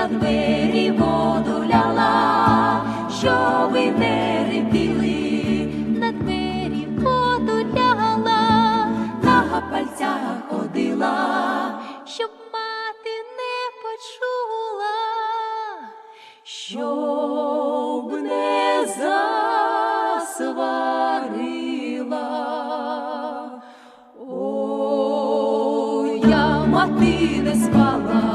на двері воду ляла, щоби не репіли на двері воду ляла, на пальцях ходила, щоб мати не почула, щоб не засварила. О, я мати не спала,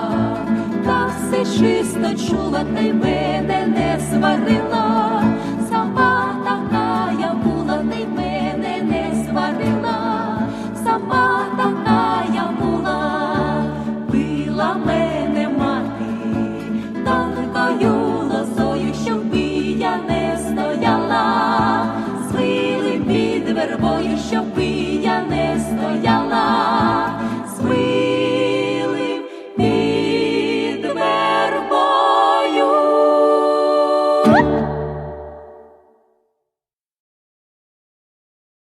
чисто чула, та й мене не сварила, сама така я була, та й мене не сварила, сама така я була, била мене мати, тонкою лозою, щоб бія не стояла, звили під вербою, щоб